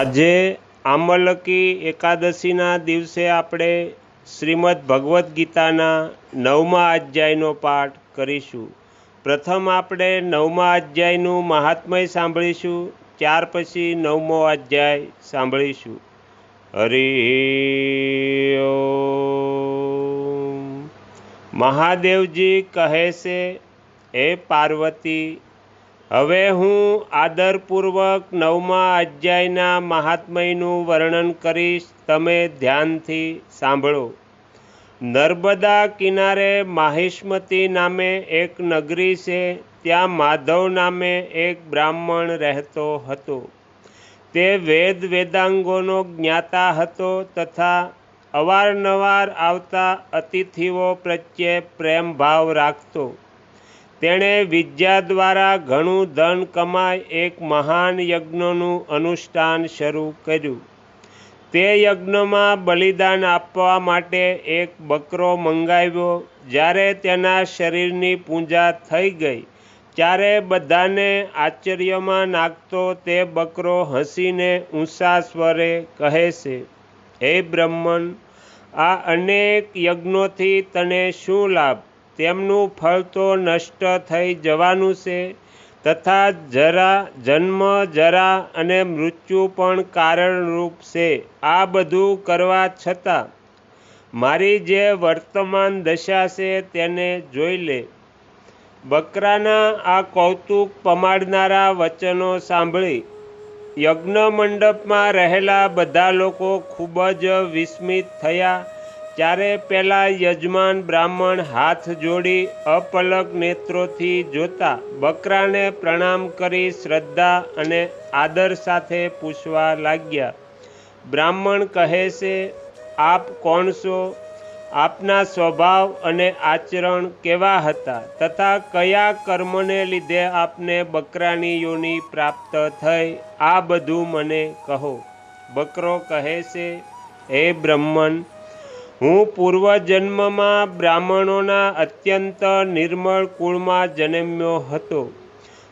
આજે આમલકી એકાદશીના દિવસે આપણે શ્રીમદ્ ભગવદ્ ગીતાના નવમા અધ્યાયનો પાઠ કરીશું પ્રથમ આપણે નવમા અધ્યાયનું મહાત્મય સાંભળીશું, ત્યાર પછી નવમો અધ્યાય સાંભળીશું હરિ. મહાદેવજી કહે છે, હે પાર્વતી હવે હું આદરપૂર્વક નવમા અધ્યાયના મહાત્મયનું વર્ણન કરીશ. તમે ધ્યાનથી સાંભળો. નર્મદા કિનારે માહિષ્મતી નામે એક નગરી છે. ત્યાં માધવ નામે એક બ્રાહ્મણ રહેતો હતો. તે વેદ વેદાંગોનો જ્ઞાતા હતો તથા અવારનવાર આવતા અતિથિઓ પ્રત્યે પ્રેમભાવ રાખતો. તેણે વિદ્યા દ્વારા ઘણું ધન કમાઈ એક મહાન યજ્ઞનું અનુષ્ઠાન શરૂ કર્યું. તે યજ્ઞમાં બલિદાન આપવા માટે એક બકરો મંગાવ્યો. જ્યારે તેના શરીરની પૂજા થઈ ગઈ, ત્યારે બધાને આશ્ચર્યમાં નાખતો તે બકરો હસીને ઊંચા સ્વરે કહે છે, હે બ્રહ્મન, આ અનેક યજ્ઞોથી તને શું લાભ? તેમનું ફળ તો નષ્ટ થઈ જવાનું છે, તથા જરા જન્મ, જરા અને મૃત્યુ પણ કારણરૂપ છે. આ બધું કરવા છતાં મારી જે વર્તમાન દશા છે તેને જોઈ લે. બકરાના આ કૌતુક પમાડનારા વચનો સાંભળી યજ્ઞ મંડપમાં રહેલા બધા લોકો ખૂબ જ વિસ્મિત થયા ત્યારે પેલા યજમાન બ્રાહ્મણ હાથ જોડી અપલક નેત્રોથી જોતા બકરાને પ્રણામ કરી શ્રદ્ધા અને આદર સાથે પૂછવા લાગ્યા, બ્રાહ્મણ કહે છે, આપ કોણ છો? આપના સ્વભાવ અને આચરણ કેવા હતા? તથા કયા કર્મને લીધે આપને બકરાની યોની પ્રાપ્ત થઈ? આ બધું મને કહો. બકરો કહે છે, હે બ્રહ્મન હું પૂર્વજન્મમાં બ્રાહ્મણોના અત્યંત નિર્મળ કુળમાં જન્મ્યો હતો.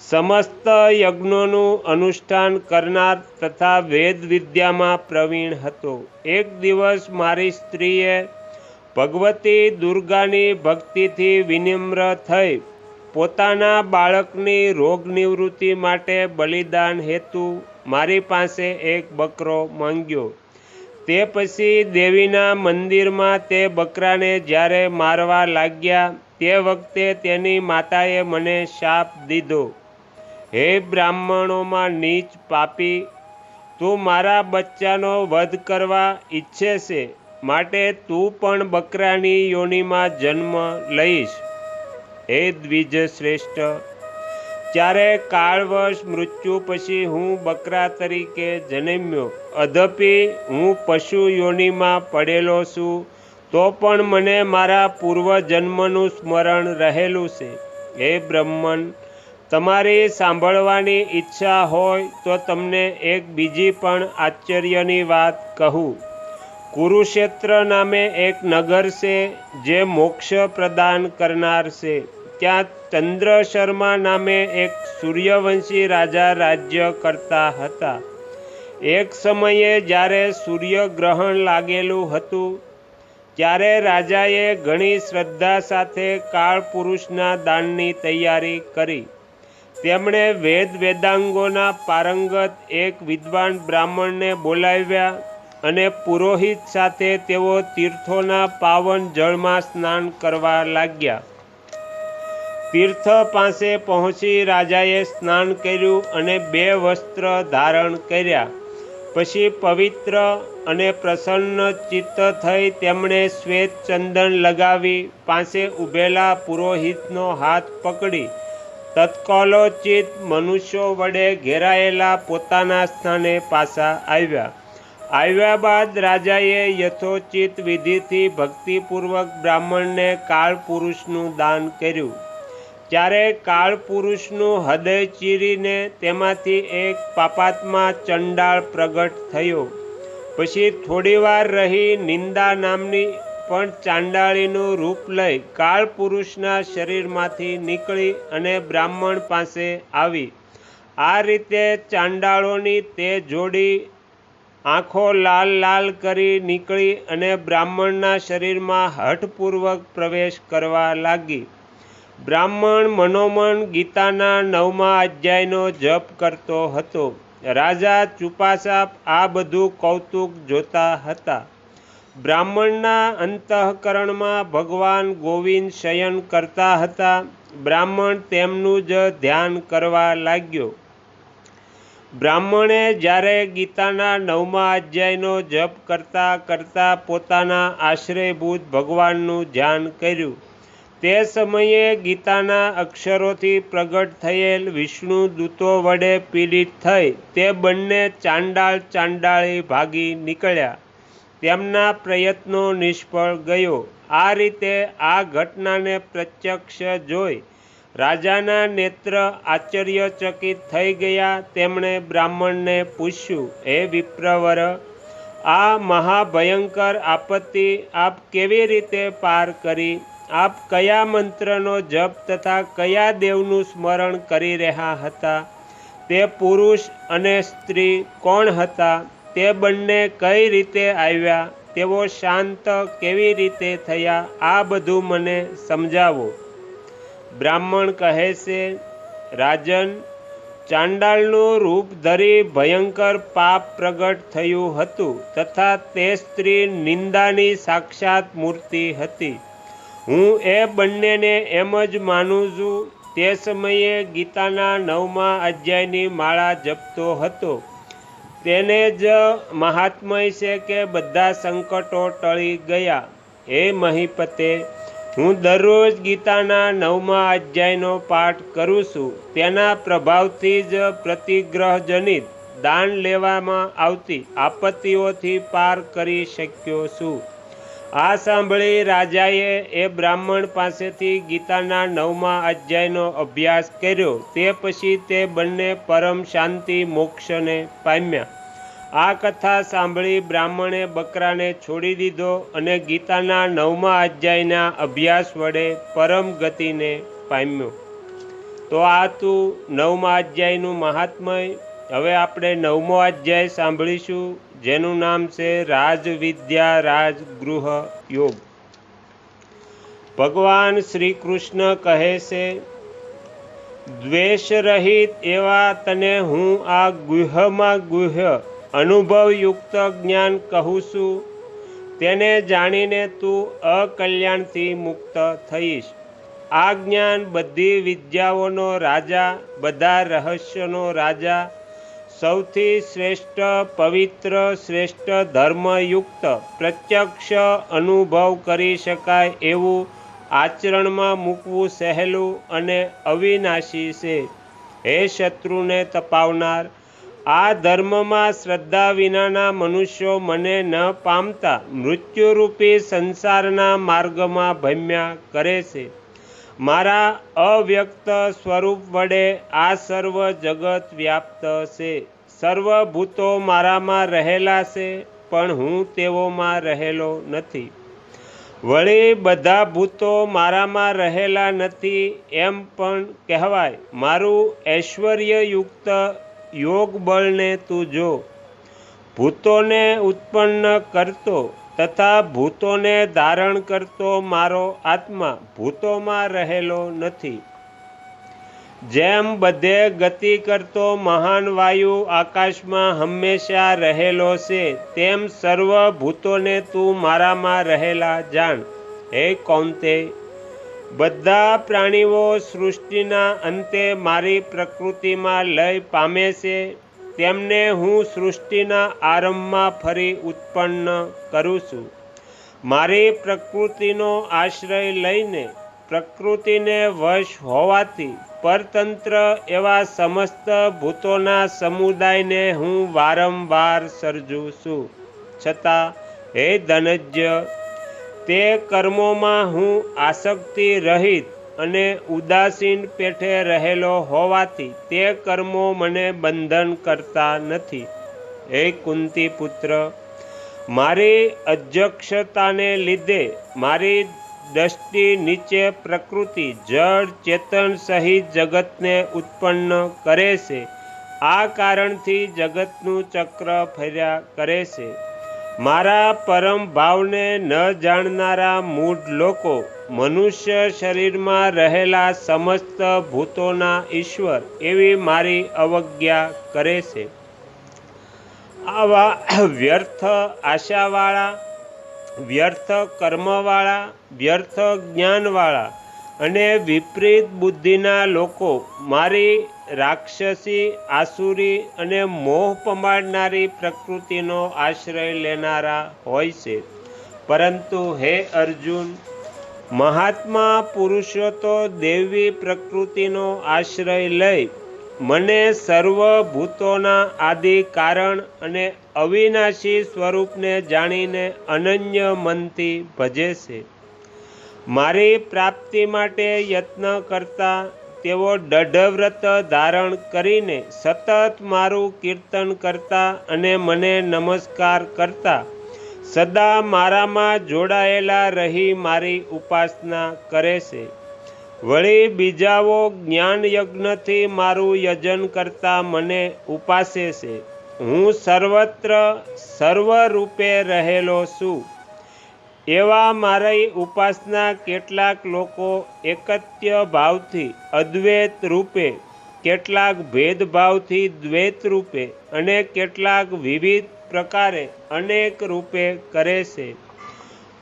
સમસ્ત યજ્ઞોનું અનુષ્ઠાન કરનાર તથા વેદ વિદ્યામાં પ્રવીણ હતો. એક દિવસ મારી સ્ત્રીએ ભગવતી દુર્ગાની ભક્તિથી વિનિમ્ર થઈ પોતાના બાળકની રોગ નિવૃત્તિ માટે બલિદાન હેતુ મારી પાસે એક બકરો માંગ્યો. તે પછી દેવીના મંદિરમાં તે બકરાને જ્યારે મારવા લાગ્યા, તે વખતે તેની માતાએ મને શાપ દીધો. હે બ્રાહ્મણોમાં નીચ પાપી, તું મારા બચ્ચાનો વધ કરવા ઈચ્છે છે, માટે તું પણ બકરાની યોનિમાં જન્મ લઈશ. હે દ્વિજ શ્રેષ્ઠ ત્યારે કાળવશ મૃત્યુ પછી હું બકરા તરીકે જન્મ્યો, અધપી હું પશુ યોનિમાં પડેલો છું, તો પણ મને મારા પૂર્વજન્મનું સ્મરણ રહેલું છે. હે બ્રહ્મન, તમારી સાંભળવાની ઈચ્છા હોય તો તમને એક બીજી પણ આશ્ચર્યની વાત કહું. કુરુક્ષેત્ર નામે એક નગર છે જે મોક્ષ પ્રદાન કરનાર છે. ત્યાં ચંદ્ર શર્મા નામે એક સૂર્યવંશી રાજા રાજ્ય કરતા હતા. એક સમયે જ્યારે સૂર્યગ્રહણ લાગેલું હતું, ત્યારે રાજાએ ઘણી શ્રદ્ધા સાથે કાળ પુરુષના દાનની તૈયારી કરી. તેમણે વેદ વેદાંગોના પારંગત એક વિદ્વાન બ્રાહ્મણને બોલાવ્યા અને પુરોહિત સાથે તેઓ તીર્થોના પાવન જળમાં સ્નાન કરવા લાગ્યા. તીર્થ પાસે પહોંચી રાજાએ સ્નાન કર્યું અને બે વસ્ત્ર ધારણ કર્યા. પછી પવિત્ર અને પ્રસન્ન ચિત્ત થઈ તેમણે શ્વેત ચંદન લગાવી, પાસે ઊભેલા પુરોહિતનો હાથ પકડી. તત્કાલોચિત મનુષ્યો વડે ઘેરાયેલા પોતાના સ્થાને પાછા આવ્યા. આવ્યા બાદ રાજાએ યથોચિત વિધિથી ભક્તિપૂર્વક બ્રાહ્મણને કાળ પુરુષનું દાન કર્યું. ત્યારે કાળ પુરુષનું હૃદય ચીરીને તેમાંથી એક પાપાત્મા ચંડાળ પ્રગટ થયો. પછી થોડીવાર રહી નિંદા નામની પણ ચાંડાળીનું રૂપ લઈ કાળ પુરુષના શરીરમાંથી નીકળી અને બ્રાહ્મણ પાસે આવી. આ રીતે ચાંડાળોની તે જોડી આંખો લાલ લાલ કરી નીકળી અને બ્રાહ્મણના શરીરમાં હઠપૂર્વક પ્રવેશ કરવા લાગી. બ્રાહ્મણ મનોમન ગીતાના નવમા અધ્યાયનો જપ કરતો હતો. રાજા ચુપાસાપ આ બધું કૌતુક જોતા હતા. બ્રાહ્મણના અંતઃકરણમાં ભગવાન ગોવિંદ શયન કરતા હતા. બ્રાહ્મણ તેમનું જ ધ્યાન કરવા લાગ્યો. બ્રાહ્મણે જ્યારે ગીતાના નવમા અધ્યાયનો જપ કરતાં કરતાં પોતાના આશ્રયભૂત ભગવાનનું ધ્યાન કર્યું. તે સમયે ગીતાના અક્ષરોથી પ્રગટ થયેલ વિષ્ણુ દૂતો વડે પીડિત થઈ તે બંને ચાંડાળ ચાંડાળી ભાગી નીકળ્યા. તેમના પ્રયત્નો નિષ્ફળ ગયો. આ રીતે આ ઘટનાને પ્રત્યક્ષ જોઈ રાજાના નેત્ર આશ્ચર્યચકિત થઈ ગયા. તેમણે બ્રાહ્મણને પૂછ્યું, હે વિપ્રવર, આ મહાભયંકર આપત્તિ આપ કેવી રીતે પાર કરી આપ કયા મંત્રનો જપ તથા કયા દેવનું સ્મરણ કરી રહ્યા હતા? તે પુરુષ અને સ્ત્રી કોણ હતા? તે બંને કઈ રીતે આવ્યા? તેઓ શાંત કેવી રીતે થયા? આ બધું મને સમજાવો. બ્રાહ્મણ કહે છે, રાજન, ચાંડાળનું રૂપ ધરી ભયંકર પાપ પ્રગટ થયું હતું તથા તે સ્ત્રી નિંદાની સાક્ષાત મૂર્તિ હતી. હું એ બંનેને એમ જ માનું છું, તે સમયે ગીતાના નવમા અધ્યાયની માળા જપતો હતો. તેને જ મહાત્મય છે કે બધા સંકટો ટળી ગયા. હે મહીપતે, હું દરરોજ ગીતાના નવમા અધ્યાયનો પાઠ કરું છું. તેના પ્રભાવથી જ પ્રતિગ્રહજનિત દાન લેવામાં આવતી આપત્તિઓથી પાર કરી શક્યો છું. આ સાંભળી રાજાએ એ બ્રાહ્મણ પાસેથી ગીતાના નવમા અધ્યાયનો અભ્યાસ કર્યો. તે પછી તે બંને પરમ શાંતિ મોક્ષને પામ્યા. આ કથા સાંભળી બ્રાહ્મણે બકરાને છોડી દીધો અને ગીતાના નવમા અધ્યાયના અભ્યાસ વડે પરમ ગતિને પામ્યો. તો આ તું નવમા અધ્યાયનું મહાત્મય. હવે આપણે નવમો અધ્યાય સાંભળીશું. જેનું નામ છે રાજવિદ્યા રાજગૃહ યોગ. ભગવાન શ્રી કૃષ્ણ કહે છે, દ્વેષ રહિત એવા તને હું આ ગુહમાં ગુહ અનુભવયુક્ત જ્ઞાન કહું છું. તેને જાણીને તું અકલ્યાણથી મુક્ત થઈશ. આ જ્ઞાન બધી વિદ્યાઓનો રાજા, બધા રહસ્યનો રાજા સૌથી શ્રેષ્ઠ પવિત્ર શ્રેષ્ઠ ધર્મયુક્ત પ્રત્યક્ષ અનુભવ કરી શકાય એવું આચરણમાં મૂકવું સહેલું અને અવિનાશી છે. હે શત્રુને તપાવનાર, આ ધર્મમાં શ્રદ્ધા વિનાના મનુષ્યો મને ન પામતા મૃત્યુરૂપી સંસારના માર્ગમાં ભમ્યા કરે છે. મારા અવ્યક્ત સ્વરૂપ વડે આ સર્વ જગત વ્યાપ્ત છે. સર્વભૂતો મારામાં રહેલા છે, પણ હું તેઓમાં રહેલો નથી. વળી બધા ભૂતો મારામાં રહેલા નથી એમ પણ કહેવાય. મારું ઐશ્વર્યયુક્ત યોગ બળને તું જો. ભૂતોને ઉત્પન્ન કરતો તથા ભૂતોને ધારણ કરતો મારો આત્મા ભૂતોમાં રહેલો નથી. જેમ બધે ગતિ કરતો મહાન વાયુ આકાશમાં હંમેશા રહેલો છે, તેમ સર્વ ભૂતોને તું મારામાં રહેલા જાણ. હે કૌંતે, બધા પ્રાણીઓ સૃષ્ટિના અંતે મારી પ્રકૃતિમાં લય પામે છે તેમને હું સૃષ્ટિના આરંભમાં ફરી ઉત્પન્ન કરું છું. મારી પ્રકૃતિનો આશ્રય લઈને પ્રકૃતિને વશ હોવાથી પરતંત્ર એવા સમસ્ત ભૂતોના સમુદાયને હું વારંવાર સર્જું છું. છતાં, હે ધનજ્ય, તે કર્મોમાં હું આસક્તિ રહિત અને ઉદાસીન પેઠે રહેલો હોવાથી તે કર્મો મને બંધન કરતા નથી. હે કુંતી પુત્ર મારી અધ્યક્ષતાને લીધે મારી દ્રષ્ટિ નીચે પ્રકૃતિ, જળ, ચેતન સહિત જગતને ઉત્પન્ન કરે છે. આ કારણથી જગતનું ચક્ર ફર્યા કરે છે. મારા પરમ ભાવને ન જાણનારા મૂઢ લોકો મનુષ્ય શરીરમાં રહેલા સમસ્ત ભૂતોના ઈશ્વર એવી મારી અવજ્ઞા કરે છે. આવા વ્યર્થ આશાવાળા, વ્યર્થ કર્મવાળા, વ્યર્થ જ્ઞાનવાળા અને વિપરીત બુદ્ધિના લોકો મારી રાક્ષસી, આસુરી અને મોહ પમાડનારી પ્રકૃતિનો આશ્રય લેનારા હોય છે. પરંતુ હે અર્જુન મહાત્મા પુરુષો તો દેવી પ્રકૃતિનો આશ્રય લઈ મને સર્વભૂતોના આદિ કારણ અને અવિનાશી સ્વરૂપને જાણીને અનન્ય મનથી ભજે છે. મારી પ્રાપ્તિ માટે યત્ન કરતા તેઓ દઢવ્રત ધારણ કરીને સતત મારું કીર્તન કરતા અને મને નમસ્કાર કરતા સદા મારામાં જોડાયેલા રહી મારી ઉપાસના કરે છે. વળી બીજાઓ જ્ઞાન યજ્ઞથી મારું યજન કરતા મને ઉપાસે છે. હું સર્વત્ર સર્વરૂપે રહેલો છું. એવા મારી ઉપાસના કેટલાક લોકો એકત્ય ભાવથી અદ્વૈત રૂપે, કેટલાક ભેદભાવથી દ્વૈત રૂપે અને કેટલાક વિવિધ પ્રકારે અનેક રૂપે કરે છે.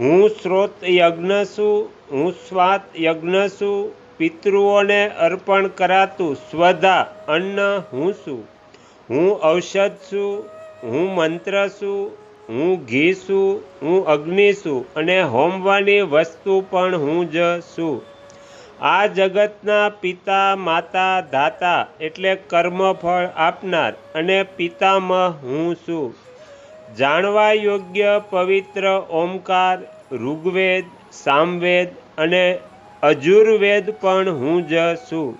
હું સ્રોત યજ્ઞ છું, હું સ્વાત યજ્ઞ છું, પિતૃઓને અર્પણ કરાતું સ્વધા અન્ન હું છું. હું ઔષધ છું, હું મંત્ર છું, હું ઘી છું, હું અગ્નિ છું અને હોમવાની વસ્તુ પણ હું જ છું. આ જગતના પિતા, માતા, દાતા એટલે કર્મફળ આપનાર અને પિતામહ હું છું. જાણવા યોગ્ય પવિત્ર ઓમકાર, ઋગ્વેદ, સામવેદ અને અજુર્વેદ પણ હું જ છું.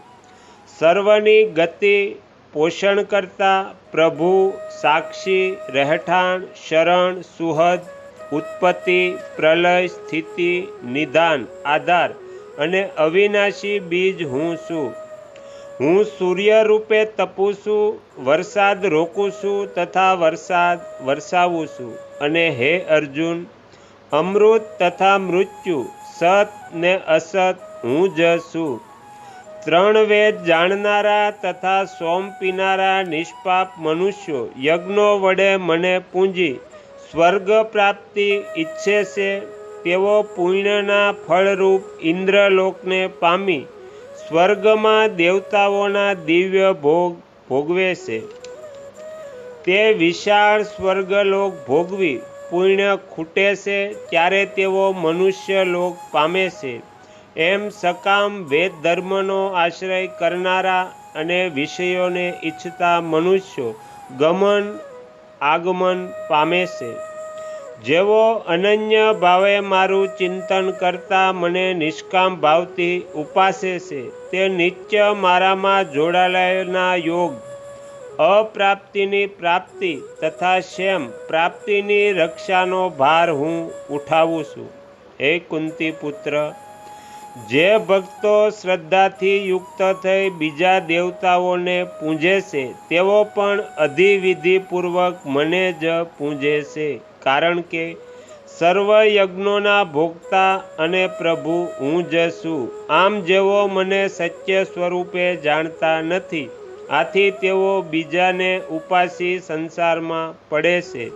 સર્વની ગતિ પોષણ કરતા પ્રભુ, સાક્ષી, રહેઠાણ, શરણ, સુહદ, ઉત્પત્તિ, પ્રલય, સ્થિતિ, નિદાન, આધાર અને અવિનાશી બીજ હું છું. હું સૂર્ય રૂપે તપું છું વરસાદ રોકું છું તથા વરસાદ વરસાવું છું અને હે અર્જુન, અમૃત તથા મૃત્યુ, સત ને અસત હું જ છું. ત્રણ વેદ જાણનારા તથા સોમ પીનારા નિષ્પાપ મનુષ્યો, યજ્ઞો વડે મને પૂંજી, સ્વર્ગ પ્રાપ્તિ ઈચ્છે છે, તેઓ પુણ્યના ફળરૂપ ઇન્દ્રલોકને પામી સ્વર્ગમાં દેવતાઓના દિવ્ય ભોગ ભોગવે છે. તે વિશાળ સ્વર્ગલોક ભોગવી પુણ્ય ખૂટે છે, ત્યારે તેઓ મનુષ્ય લોક પામે છે. એમ સકામ વેદ ધર્મનો આશ્રય કરનારા અને વિષયોને ઈચ્છતા મનુષ્યો ગમન આગમન પામે છે. જેઓ અનન્ય ભાવે મારું ચિંતન કરતા મને નિષ્કામ ભાવથી ઉપાસે છે, તે નિત્ય મારામાં જોડાયેલા યોગ, અપ્રાપ્તિની પ્રાપ્તિ તથા શેમ પ્રાપ્તિની રક્ષાનો ભાર હું ઉઠાવું છું. હે કુંતી પુત્ર જે ભક્તો શ્રદ્ધાથી યુક્ત થઈ બીજા દેવતાઓને પૂજે છે, તેઓ પણ અધિવિધિપૂર્વક મને જ પૂજે છે. કારણ કે સર્વ યજ્ઞોના ભોગતા અને પ્રભુ હું જ છું. આમ જેઓ મને સત્ય સ્વરૂપે જાણતા નથી, આથી તેઓ બીજાને ઉપાસી સંસારમાં પડે છે.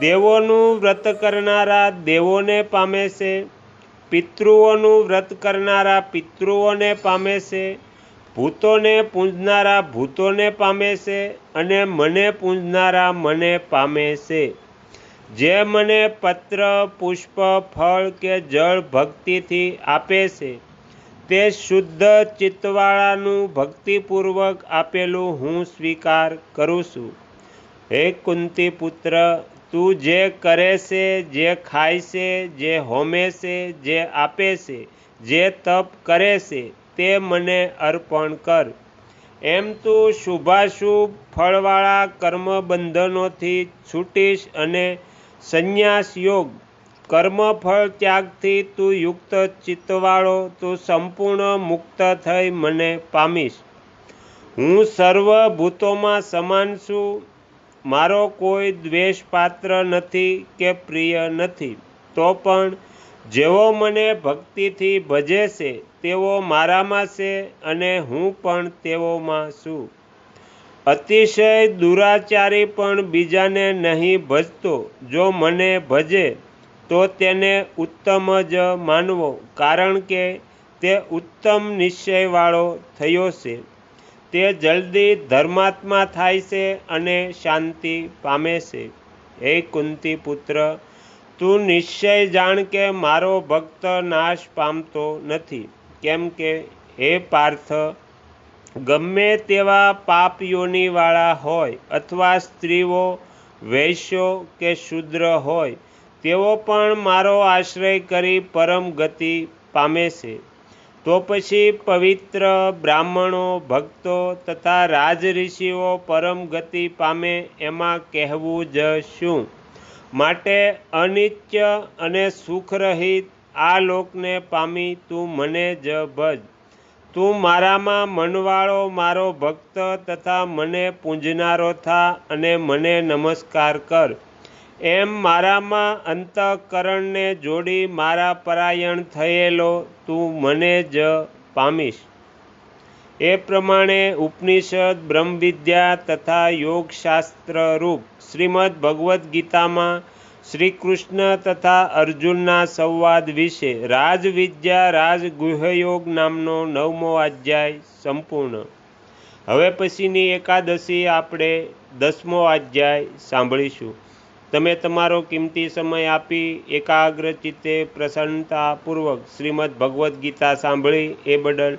દેવોનું વ્રત કરનારા દેવોને પામે છે, પિતૃઓનું વ્રત કરનારા પિતૃઓને પામે છે, ભૂતોને પૂંજનારા ભૂતોને પામે છે અને મને પૂંજનારા મને પામે છે. જે મને પત્ર, પુષ્પ, ફળ કે જળ ભક્તિથી આપે છે, તે શુદ્ધ ચિત્તવાળાનું ભક્તિપૂર્વક આપેલું હું સ્વીકાર કરું છું. હે કુંતી પુત્ર તું જે કરે છે, જે ખાય છે, જે હોમે છે, જે આપે છે, જે તપ કરે છે, તે મને અર્પણ કર. એમ તું શુભાશુભ ફળવાળા કર્મ બંધનોથી છૂટીશ અને સંન્યાસ યોગ. કર્મફળ ત્યાગથી તું યુક્ત ચિત્તવાળો, તું સંપૂર્ણ મુક્ત થઈ મને પામીશ. હું સર્વ ભૂતોમાં સમાન છું. મારો કોઈ દ્વેષપાત્ર નથી કે પ્રિય નથી. તો પણ જેઓ મને ભક્તિથી ભજે છે તેઓ મારામાં છે અને હું પણ તેઓમાં છું. અતિશય દુરાચારી પણ બીજાને નહીં ભજતો. જો મને ભજે, તો તેને ઉત્તમ જ માનવો, કારણ કે તે ઉત્તમ નિશ્ચયવાળો થયો છે. તે જલ્દી ધર્માત્મા થાય છે અને શાંતિ પામે છે. હે કુંતી પુત્ર તું નિશ્ચય જાણ કે મારો ભક્ત નાશ પામતો નથી. કેમ કે, હે પાર્થ ગમે તેવા પાપ યોનિવાળા હોય અથવા સ્ત્રીઓ, વૈશ્યો કે શુદ્ર હોય, તેઓ પણ મારો આશ્રય કરી પરમ ગતિ પામે છે. તો પછી પવિત્ર બ્રાહ્મણો, ભક્તો તથા રાજઋષિઓ પરમ ગતિ પામે એમાં કહેવું જ શું? માટે અનિત્ય અને સુખરહિત આ લોકને પામી તું મને જ ભજ. તું મારામાં મનવાળો, મારો ભક્ત તથા મને પૂંજનારો થા અને મને નમસ્કાર કર. એમ મારામાં અંતઃકરણને જોડી મારા પરાયણ થયેલો તું મને જ પામીશ. એ પ્રમાણે ઉપનિષદ, બ્રહ્મવિદ્યા તથા યોગશાસ્ત્ર રૂપ શ્રીમદ ભગવદ્ ગીતામાં શ્રી કૃષ્ણ તથા અર્જુનના સંવાદ વિશે રાજવિદ્યા રાજગુહયોગ નામનો નવમો અધ્યાય સંપૂર્ણ. હવે પછીની એકાદશી આપણે દસમો અધ્યાય સાંભળીશું. તમે તમારો કિંમતી સમય આપી એકાગ્ર ચિત્તે પ્રસન્નતાપૂર્વક શ્રીમદ ભગવદ્ ગીતા સાંભળી એ બદલ